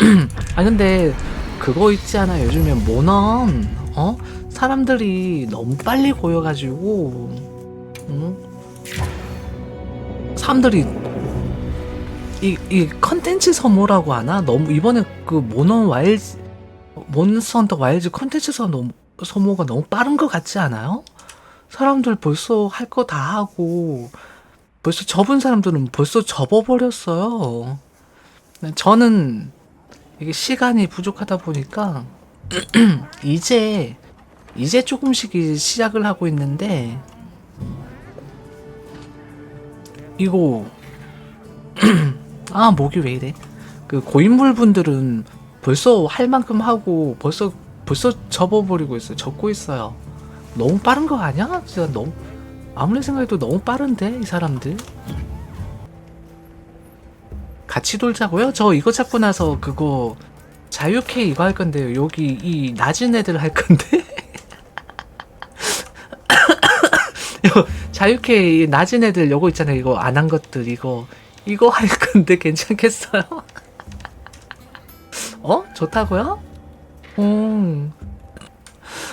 아 근데 그거 있지 않아 요즘에 모넌 어 사람들이 너무 빨리 고여가지고 응? 사람들이 이, 이 컨텐츠 소모라고 하나? 너무 이번에 그 모넌 와일즈 몬스터 헌터 와일즈 컨텐츠 소 너무 소모가 너무 빠른 것 같지 않아요? 사람들 벌써 할 거 다 하고 벌써 접은 사람들은 벌써 접어버렸어요. 저는 이게 시간이 부족하다 보니까 이제 이제 조금씩 시작을 하고 있는데 이거 아 목이 왜 이래? 그 고인물 분들은 벌써 할 만큼 하고 벌써 벌써 접어버리고 있어요. 접고 있어요. 너무 빠른 거 아니야? 진짜 너무 아무리 생각해도 너무 빠른데 이 사람들. 같이 돌자고요? 저 이거 찾고 나서 그거 자유케 이거 할 건데요. 여기 이 낮은 애들 할 건데. 자유케 이 낮은 애들 요거 있잖아요. 이거 안 한 것들 이거 이거 할 건데 괜찮겠어요? 어? 좋다고요? 음.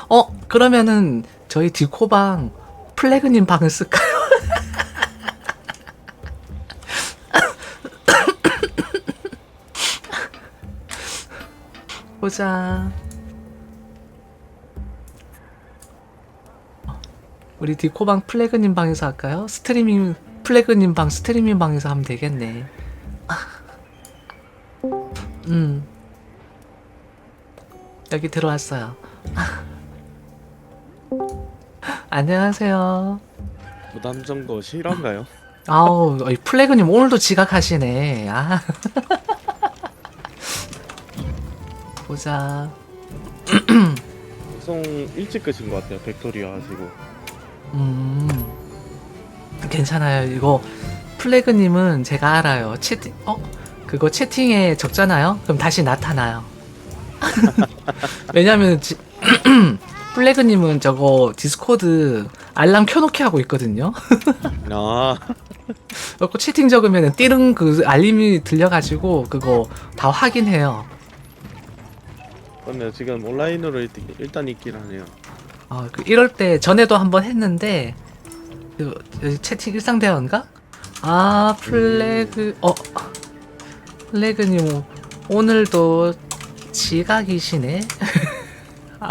어, 그러면은 저희 디코방 플래그님 방을 쓸까요? 보자. 우리 디코방 플래그님 방에서 할까요? 스트리밍 플래그님 방 스트리밍 방에서 하면 되겠네. 음. 여기 들어왔어요. 안녕하세요. 부담 정도 실한가요? 아우, 이 플래그님 오늘도 지각하시네. 아. 보자. 방송 일찍 끄신 것 같아요. 벡토리아 하시고. 음. 괜찮아요. 이거 플래그님은 제가 알아요. 채팅, 어? 그거 채팅에 적잖아요? 그럼 다시 나타나요. 왜냐면, 지, 플래그님은 저거 디스코드 알람 켜놓게 하고 있거든요. 아, 그리고 채팅 적으면 띠릉 그 알림이 들려가지고 그거 다 확인해요. 그러면 지금 온라인으로 일단, 일단 있긴 하네요. 어, 그 이럴 때 전에도 한번 했는데 그 여기 채팅 일상 대화인가? 아 플래그 어 플래그님 오늘도 지각이시네.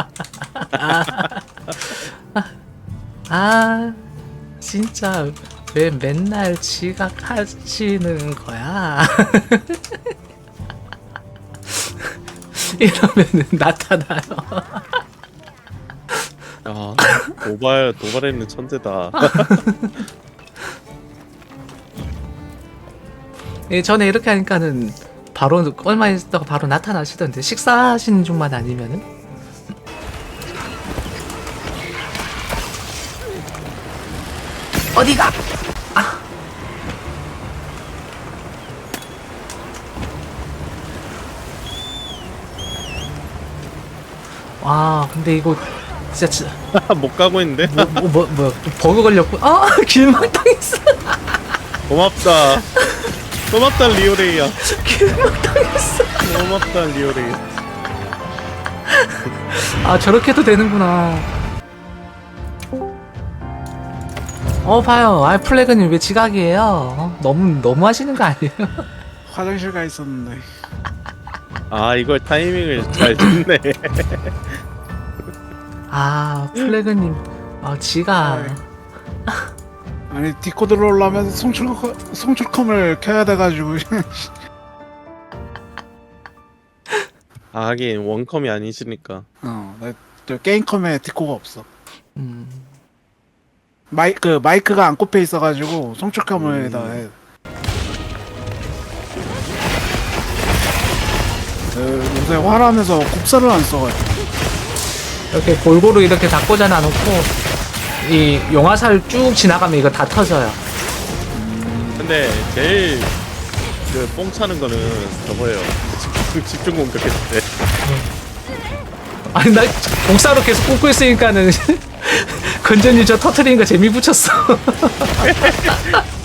아 진짜 왜 맨날 지각하시는 거야? 이러면은 나타나요. 아, 도발, 도발에는 천재다. 예, 전에 이렇게 하니까는 바로 얼마 있다가 바로 나타나시던데 식사하시는 중만 아니면은 어디가? 와, 근데 이거 진짜 진- 못 가고 있는데? 뭐, 뭐, 뭐, 뭐야 또 버그 걸렸고 아 길막당했어 고맙다. 고맙다, 리오레이야. 길막당했어 고맙다, 리오레이. 아 저렇게 도 되는구나 어 봐요 아 플래그님 왜 지각이에요 어, 너무 너무 하시는 거 아니에요 화장실 가 있었는데 아, 이걸 타이밍을 잘 줬네. 아 플래그님 아 지각 아니 디코드를 올라면 송출 송출컴을 켜야 돼가지고 아, 하긴, 원컴이 아니시니까. 어나저 게임컴에 디코가 없어 음, 마이 그 마이크가 안 꼽혀 있어가지고 송출컴에다 해. 요새 화라면서 국사를 안 써가지고 이렇게 골고루 이렇게 다 꽂아놔 놓고 이 용화살 쭉 지나가면 이거 다 터져요 근데, 제일, 그, 뽕 차는 거는 저거예요. 집- 집중 공격했을 때. 아니 나 공사로 계속 꽂고 있으니까는 건전이 저 터트리는 거 재미 붙였어